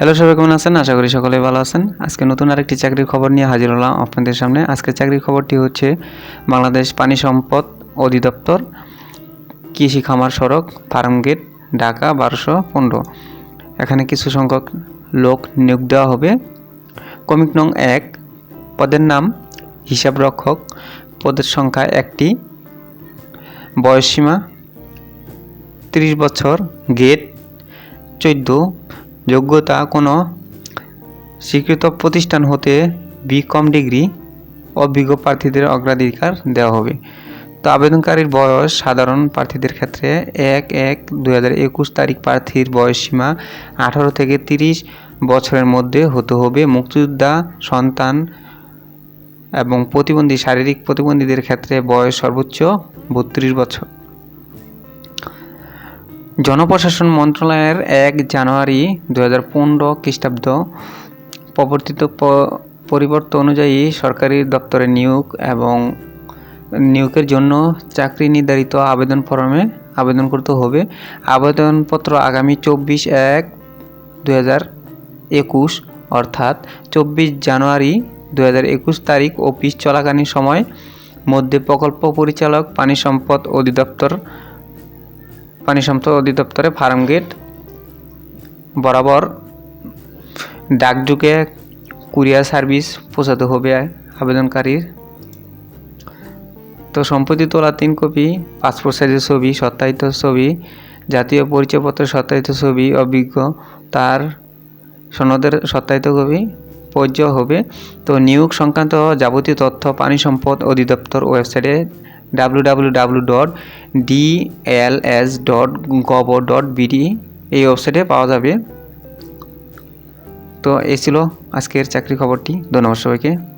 Hello সবাই, কেমন আছেন? আশা করি সকলে ভালো আছেন। আজকে নতুন আরেকটি চাকরির খবর নিয়ে হাজির হলাম আপনাদের সামনে। আজকে চাকরির খবরটি হচ্ছে বাংলাদেশ পানি সম্পদ অধিদপ্তর কৃষি খামার সড়ক ফার্ম গেট, ঢাকা বারোশো পনেরো। এখানে কিছু সংখ্যক লোক নিয়োগ দেওয়া হবে। কমিক নং এক, পদের নাম হিসাব রক্ষক। পদের সংখ্যা একটি। বয়সসীমা তিরিশ বছর। গেট, চোদ্দ। যোগ্যতা কোনো স্বীকৃত প্রতিষ্ঠান হতে বি কম ডিগ্রি অভিজ্ঞ প্রার্থীদের অগ্রাধিকার দেওয়া হবে। তো আবেদনকারীর বয়স সাধারণ প্রার্থীদের ক্ষেত্রে এক এক দুই তারিখ প্রার্থীর বয়স সীমা আঠারো থেকে তিরিশ বছরের মধ্যে হতে হবে। মুক্তিযোদ্ধা, সন্তান এবং প্রতিবন্ধী, শারীরিক প্রতিবন্ধীদের ক্ষেত্রে বয়স সর্বোচ্চ বত্রিশ বছর। জনপ্রশাসন মন্ত্রণালয়ের এক জানুয়ারি দু হাজার পনেরো খ্রিস্টাব্দ প্রবর্তিত পরিবর্তন অনুযায়ী সরকারি দপ্তরে নিয়োগ এবং নিয়োগের জন্য চাকরি নির্ধারিত আবেদন ফর্মে আবেদন করতে হবে। আবেদনপত্র আগামী চব্বিশ এক দু হাজার একুশ অর্থাৎ চব্বিশ জানুয়ারি দু হাজার একুশ তারিখ অফিস চলাকালীন সময় মধ্যে প্রকল্প পরিচালক, পানি সম্পদ অধিদপ্তর পানি সম্পদ অধিদপ্তরে ফার্ম গেট, বরাবর ডাকযুগে কুরিয়ার সার্ভিস পৌঁছাতে হবে আবেদনকারীর। তো সম্প্রতি তোলা তিন কপি, পাসপোর্ট সাইজের ছবি, সত্যায়িত ছবি, জাতীয় পরিচয়পত্রের সত্যায়িত ছবি, অভিজ্ঞ তার সনদের সত্যায়িত কপি প্রযোজ্য হবে। তো নিয়োগ সংক্রান্ত যাবতীয় তথ্য, পানি সম্পদ অধিদপ্তর ওয়েবসাইটে W W W dot DLS dot gov dot BD এই ওয়েবসাইটে পাওয়া যাবে। তো এই ছিল আজকের চাকরি খবরটি। ধন্যবাদ সবাইকে।